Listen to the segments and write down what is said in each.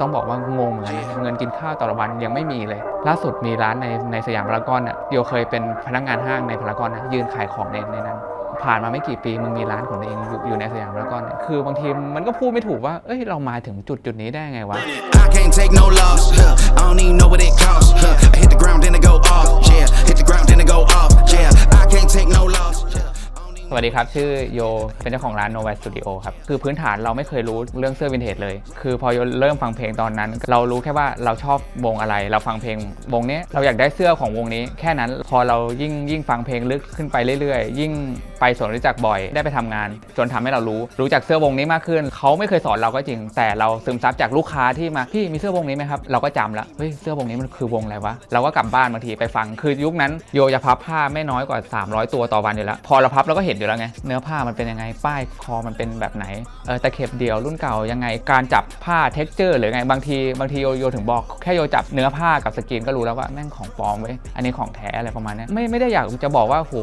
ต้องบอกว่างงเหมือนกันนะเงินกินข้าวต่อวันยังไม่มีเลย ล่าสุดมีร้านในในสยามพารากอนอะโยวเคยเป็นพนักงานห้างในพารากอนนะยืนขายของในในนั้น ผ่านมาไม่กี่ปีมึงมีร้านของตัวเองอยู่อยู่ในสยามพารากอนเนี่ยคือบางทีมันก็พูดไม่ถูกว่าเอ้ยเรามาถึงจุดจุดนี้ได้ไงวะ I can't take no loss. I don't even know what it costs I hit the ground then it go off. Yeah, hit the ground then I go off Yeah, I can't take no loss. สวัสดีครับ ชื่อโยเป็นเจ้าของร้าน Nova Studio ครับ คือพื้นฐานเราไม่เคยรู้เรื่องเสื้อวินเทจเลย คือพอโยเริ่มฟังเพลงตอนนั้น เรารู้แค่ว่าเราชอบวงอะไร เราฟังเพลงวงนี้เราอยากได้เสื้อของวงนี้ แค่นั้นพอเรายิ่งยิ่งฟังเพลงลึกขึ้นไปเรื่อยๆ ยิ่ง ไปสวนรู้จักบ่อยได้ไปทำงาน จนทำให้เรารู้ รู้จักเสื้อวงนี้มากขึ้น เขาไม่เคยสอนเราก็จริง แต่เราซึมซับจากลูกค้าที่มาพี่มีเสื้อวงนี้ไหมครับเราก็จำละเฮ้ยเสื้อวงนี้มันคือวงอะไรวะเราก็กลับบ้านบางทีไปฟังคือยุคนั้นโยจะพับผ้าไม่น้อยกว่า 300 ตัวต่อวันอยู่แล้ว พอเราพับเราก็เห็นอยู่แล้วไงเนื้อผ้ามันเป็นยังไงป้ายคอมันเป็นแบบไหนเออตะเข็บเดี่ยวรุ่นเก่ายังไงการจับผ้าเท็กเจอร์หรือไงบางทีบางทีโยโยถึงบอกแค่โยจับเนื้อผ้ากับสกรีนก็รู้แล้วว่าแม่งของปลอมเว้ยอันนี้ของแท้อะไรประมาณนี้ไม่ไม่ได้อยากจะบอกว่าโห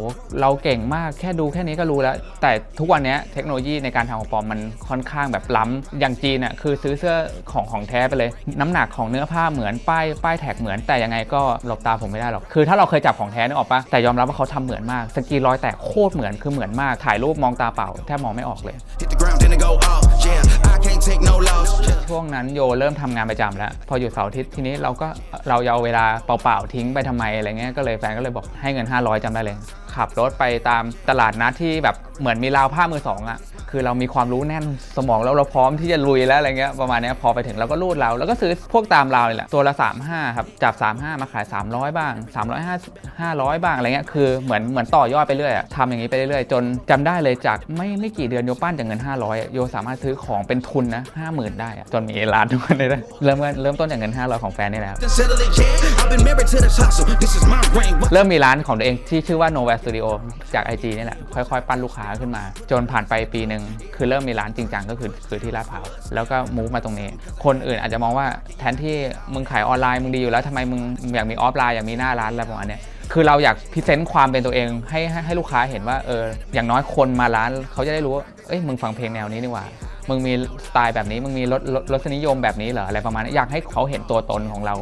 เราเก่งมากแค่ดูแค่นี้ก็รู้แล้ว แต่ทุกวันนี้เทคโนโลยีในการทำของปลอมมันค่อนข้างแบบล้ำอย่างจีนอะคือซื้อเสื้อของของแท้ไปเลย น้ำหนักของเนื้อผ้าเหมือนป้ายป้ายแท็กเหมือนแต่ยังไงก็หลบตาผมไม่ได้หรอกคือ ถ้าเราเคยจับของแท้นึกออกปะแต่ยอมรับว่าเขาทำเหมือนมากสกรีนรอยแตกโคตรเหมือนคือเหมือนมากถ่ายรูปมองตาเปล่าแทบมองไม่ออกเลย ground then it go off. Yeah, I can't take no loss. Yeah. ช่วงนั้นโยเริ่มทำงานประจำแล้ว พออยู่เสาร์อาทิตย์ทีนี้เราก็เราเอาเวลาเปล่าๆทิ้งไปทำไมอะไรเงี้ยก็เลยแฟนก็เลยบอกให้เงิน 500จำได้เลย ขับรถไปตามตลาดนัดที่แบบ เหมือนมีราวผ้ามือสองอะคือเรามีความรู้แน่นสมองแล้วเราพร้อมที่จะลุยแล้วอะไรเงี้ยประมาณนี้พอไปถึงเราก็รูดเราแล้วก็ซื้อพวกตามราวเลยแหละตัวละ 35ครับจาก 35 มาขาย 300 บ้าง 350 500 บ้างอะไรเงี้ยคือเหมือนเหมือนต่อยอดไปเรื่อยอะทำอย่างนี้ไปเรื่อยๆ จนจำได้เลยจากไม่ไม่กี่เดือนโยปั้นจากเงิน 500อะโยสามารถซื้อของเป็นทุนนะ50,000 ได้จนมีร้านทุกวันนี้ได้เริ่มเริ่มต้นจากเงิน 500 ของแฟนนี่แหละ been married to this hustle. This is my ring. เริ่มมีร้านของตัวเองที่ชื่อว่า Nova Studio จาก IG นี่แหละ ค่อยๆ ปั้นลูกค้าขึ้นมา จนผ่านไปปีหนึ่งคือเริ่มมีร้านจริงจังก็คือคือที่ลาดพร้าวแล้วก็มูฟมาตรงนี้ คนอื่นอาจจะมองว่าแทนที่มึงขายออนไลน์มึงดีอยู่แล้วทำไมมึงอยากมีออฟไลน์อยากมีหน้าร้านอะไรประมาณเนี้ยคือเราอยากพรีเซนต์ความเป็นตัวเองให้ให้ให้ลูกค้าเห็นว่าเอออย่างน้อยคนมาร้านเขาจะได้รู้ว่าเอ้ยมึงฟังเพลงแนวนี้นี่หว่ามึงมีสไตล์แบบนี้มึงมีรสรสรสนิยมแบบนี้เหรออะไรประมาณนี้อยากให้เขาเห็นตัวตนของเรา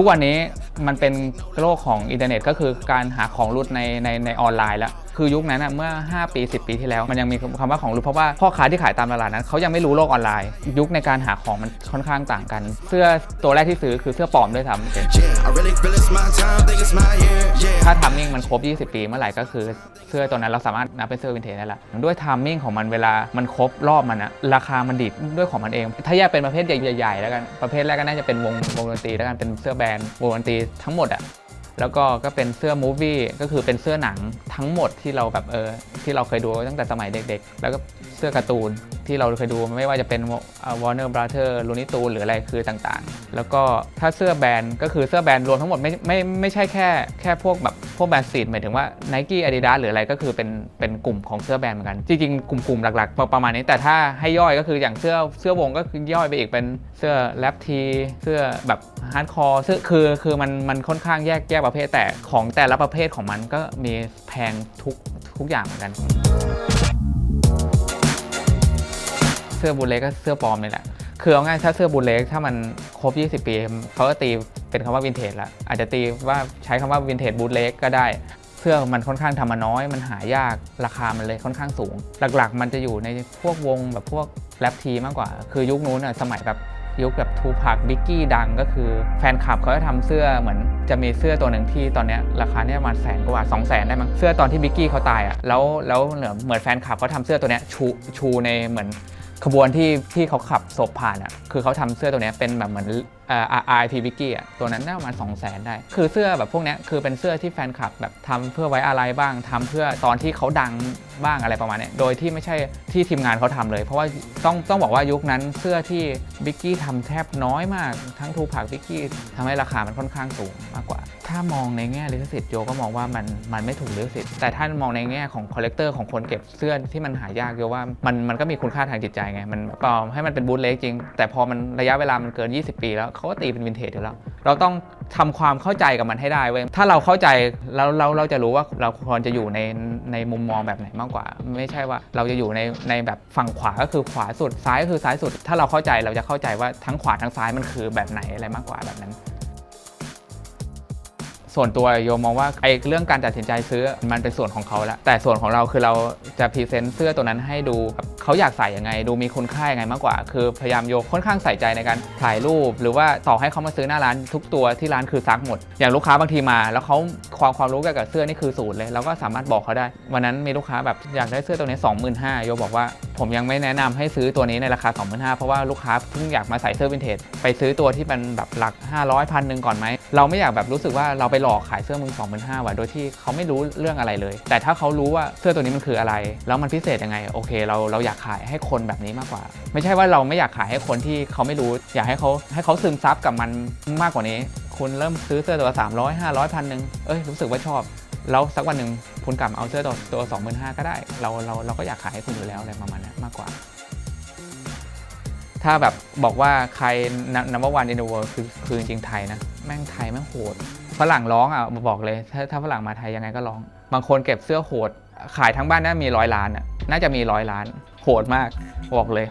ทุกวันนี้มันเป็นโลกของอินเทอร์เน็ตก็คือการหาของรุดในในในออนไลน์แล้ว คือยุคนั้นอะเมื่อ 5 ปี 10 ปีที่แล้ว มันยังมีคำว่าของรุดเพราะว่าพ่อค้าที่ขายตามตลาดนั้นเขายังไม่รู้โลกออนไลน์ ยุคในการหาของมันค่อนข้างต่างกัน เสื้อตัวแรกที่ซื้อคือเสื้อปลอมด้วยซ้ำ Yeah, I really feel it's my time. Think it's my year. Yeah. ถ้าทัมมิ่งมันครบ 20 ปีเมื่อไหร่ก็คือเสื้อตัวนั้นเราสามารถนับเป็นเสื้อวินเทจได้ละด้วยทัมมิ่งของมันเวลามันครบรอบมันอะราคามันดีดด้วยของมันเอง ถ้าแยกเป็นประเภทใหญ่ๆแล้วกันประเภทแรกก็น่าจะเป็นวงวงดนตรีแล้วกันเป็นเสื้อแบรนด์วงดนตรีทั้งหมดอะ แล้วก็ก็เป็นเสื้อมูฟวี่ก็คือเป็นเสื้อหนังทั้งหมดที่เราแบบเออที่เราเคยดูตั้งแต่สมัยเด็กๆ แล้วก็เสื้อการ์ตูน ที่เราเคยดูไม่ว่าจะเป็นวอร์เนอร์บราเธอร์ลูนิตูนหรืออะไรคือต่างๆ แล้วก็ถ้าเสื้อแบรนด์ก็คือเสื้อแบรนด์รวมทั้งหมดไม่ไม่ไม่ใช่แค่แค่พวกแบบพวกแบรนด์สีหมายถึงว่า n i กี้ Adidas หรืออะไรก็คือเป็นเป็นกลุ่มของเสื้อแบรนด์เหมือนกัน จริงๆ กลุ่มๆ หลักๆ ประมาณนี้ แต่ถ้าให้ย่อยก็คืออย่างเสื้อเสื้อวงก็คือย่อยไปอีกเป็นเสื้อแรปทีเสื้อแบบฮาร์ดคอร์เสื้อคือคือมันมันค่อนข้างแยกแยกประเภทแต่ของแต่ละประเภทของมันก็มีแพงทุกทุกอย่างเหมือนกัน เสื้อบูเล็กก็เสื้อปลอมเลยแหละคือเอาง่ายถ้าเสื้อบูเล็กถ้ามันครบ 20 ปีเขาก็ตีเป็นคำว่าวินเทจละอาจจะตีว่าใช้คำว่าวินเทจบูเล็กก็ได้ เสื้อมันค่อนข้างทำมาน้อย มันหายากราคามันเลยค่อนข้างสูง หลักๆ มันจะอยู่ในพวกวงแบบพวกแรปทีมากกว่า คือยุคนู้นอะสมัยแบบยุคแบบทูพักบิกกี้ดังก็คือแฟนคลับเขาจะทำเสื้อเหมือนจะมีเสื้อตัวหนึ่งที่ตอนนี้ราคาเนี่ยประมาณแสนกว่าสองแสนได้มั้งเสื้อตอนที่บิกกี้เขาตายอะแล้วแล้วเหมือเหมือนแฟนคลับเขาทำเสื้อตัวเนี้ยชูชูในเหมือน ขบวนที่ที่เขาขับศพผ่านอะคือเขาทำเสื้อตัวเนี้ยเป็นแบบเหมือน เอ่อ RIP Vicky อะตัวนั้นน่าประมาณ2 0 0 0 0 0ได้ คือเสื้อแบบพวกนี้คือเป็นเสื้อที่แฟนคลับแบบทำเพื่อไว้อะไรบ้างทำเพื่อตอนที่เขาดังบ้างอะไรประมาณนี้โดยที่ไม่ใช่ที่ทีมงานเขาทำเลย เพราะว่าต้องต้องบอกว่ายุคนั้นเสื้อที่บิกกี้ทำแทบน้อยมาก ทั้งทูผักบิกกี้ทำให้ราคามันค่อนข้างสูงมากกว่า ถ้ามองในแง่ลิขสิทธิ์โยก็มองว่ามันมันไม่ถูกลิขสิทธิ์แต่ถ้ามองในแง่ของคอลเลกเตอร์ของคนเก็บเสื้อที่มันหายากโยว่ามันมันก็มีคุณค่าทางจิตใจไงมันปลอมให้มันเป็นบูทเล็กจริง แต่พอมันระยะเวลามันเกิน 20 ปีแล้วเขาก็ตีเป็นวินเทจอยู่แล้ว เราต้องทำความเข้าใจกับมันให้ได้เว้ยถ้าเราเข้าใจแล้วเราเราจะรู้ว่าเราควรจะอยู่ในในมุมมองแบบไหนมากกว่า ไม่ใช่ว่าเราจะอยู่ในในแบบฝั่งขวาก็คือขวาสุดซ้ายก็คือซ้ายสุด ถ้าเราเข้าใจเราจะเข้าใจว่าทั้งขวาทั้งซ้ายมันคือแบบไหนอะไรมากกว่าแบบนั้น ส่วนตัวโยมมองว่าไอ้เรื่องการตัดสินใจซื้อมันเป็นส่วนของเขาแล้วแต่ส่วนของเราคือเราจะพรีเซนต์เสื้อตัวนั้นให้ดูแบบเขาอยากใส่ยังไง ดูมีคุณค่ายังไงมากกว่า คือพยายามโยค่อนข้างใส่ใจในการถ่ายรูป หรือว่าต่อให้เขามาซื้อหน้าร้านทุกตัวที่ร้านคือซักหมด อย่างลูกค้าบางทีมา แล้วเขาความความรู้เกี่ยวกับเสื้อนี่คือศูนย์เลยเราก็สามารถบอกเขาได้ วันนั้นมีลูกค้าแบบอยากได้เสื้อตัวนี้ 25,000โยบอกว่าผมยังไม่แนะนำให้ซื้อตัวนี้ในราคา 25,000เพราะว่าลูกค้าเพิ่งอยากมาใส่เสื้อวินเทจไปซื้อตัวที่เป็นแบบหลัก500พันหนึ่งก่อนไหมเราไม่อยากแบบรู้สึกว่าเราไปหลอกขายเสื้อมึง25,000ว่ะโดยที่เขาไม่รู้เรื่องอะไรเลย แต่ถ้าเขารู้ว่าเสื้อตัวนี้มันคืออะไร แล้วมันพิเศษยังไง โอเค เราเราอยากขายให้คนแบบนี้มากกว่า ไม่ใช่ว่าเราไม่อยากขายให้คนที่เขาไม่รู้ อยากให้เขาให้เขาซึมซับกับมันมากกว่านี้ คุณเริ่มซื้อเสื้อตัว300 500พันหนึ่งเอ้ยรู้สึกว่าชอบแล้วสักวันหนึ่งคุณกลับเอาเสื้อตัวตัวสองหมื่นห้าก็ได้ เราเราเราก็อยากขายให้คุณอยู่แล้วอะไรประมาณนั้มากกว่า ถ้าแบบบอกว่าใครนัมเบอร์วันอินเดอะเวิร์คือคือจริงไทยนะ แม่งไทยแม่งโหดฝรั่งร้องอะบอกเลย ถ้าถ้าฝรั่งมาไทยยังไงก็ร้อง บางคนเก็บเสื้อโหด ขายทั้งบ้านน่ามีร้อยล้านอะน่าจะมีร้อยล้าน โหดมากบอกเลย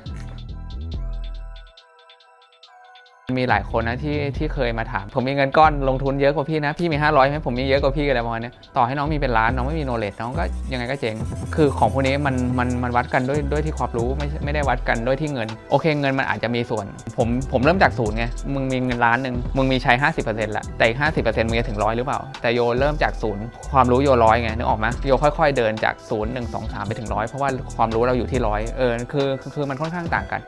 มีหลายคนนะที่ที่เคยมาถาม ผมมีเงินก้อนลงทุนเยอะกว่าพี่นะ พี่มี 500ไหมผมมีเยอะกว่าพี่อะไรประมาณเนี้ยต่อให้น้องมีเป็นล้านน้องไม่มีโนเลดน้องก็ยังไงก็เจ๊งคือของพวกนี้มันมันมันวัดกันด้วยด้วยที่ความรู้ไม่ไม่ได้วัดกันด้วยที่เงิน โอเคเงินมันอาจจะมีส่วน ผมผมเริ่มจากศูนย์ไงมึงมีเงินล้านหนึ่งมึงมีใช้ 50%ละแต่อีก50%มึงจะถึงร้อยหรือเปล่า แต่โยเริ่มจากศูนย์ความรู้โยร้อยไงนึกออกไหมโยค่อย ๆ เดินจากศูนย์หนึ่งสองสามไปถึงร้อยเพราะว่าความรู้เราอยู่ที่ร้อยเออคือคือมันค่อนข้างต่างกัน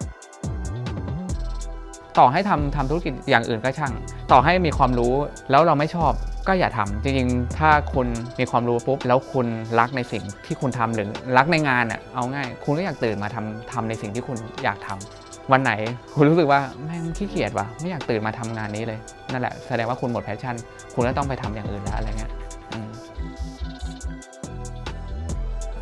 ต่อให้ทำทำธุรกิจอย่างอื่นก็ช่าง ต่อให้มีความรู้แล้วเราไม่ชอบก็อย่าทำจริงๆ ถ้าคุณมีความรู้ปุ๊บแล้วคุณรักในสิ่งที่คุณทำหรือรักในงานอะเอาง่าย คุณก็อยากตื่นมาทำทำในสิ่งที่คุณอยากทำวันไหน คุณรู้สึกว่าแม่งขี้เกียจว่ะไม่อยากตื่นมาทำงานนี้เลยนั่นแหละแสดงว่าคุณหมดแพชชั่น คุณก็ต้องไปทำอย่างอื่นแล้วอะไรเงี้ย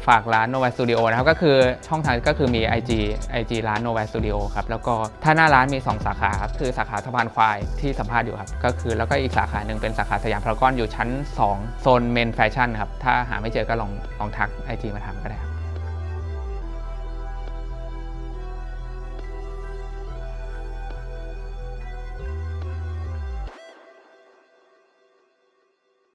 ฝากร้าน Nova Studio นะครับ ก็คือช่องทางก็คือมี IG IG ร้าน Nova Studio ครับ แล้วก็ถ้าหน้าร้านมี 2 สาขาครับ คือสาขาสะพานควายที่สัมภาษณ์อยู่ครับ ก็คือแล้วก็อีกสาขาหนึ่งเป็นสาขาสยามพารากอนอยู่ชั้น 2 โซนเมนแฟชั่นครับ ถ้าหาไม่เจอก็ลองลองทัก IG มาถามก็ได้ครับ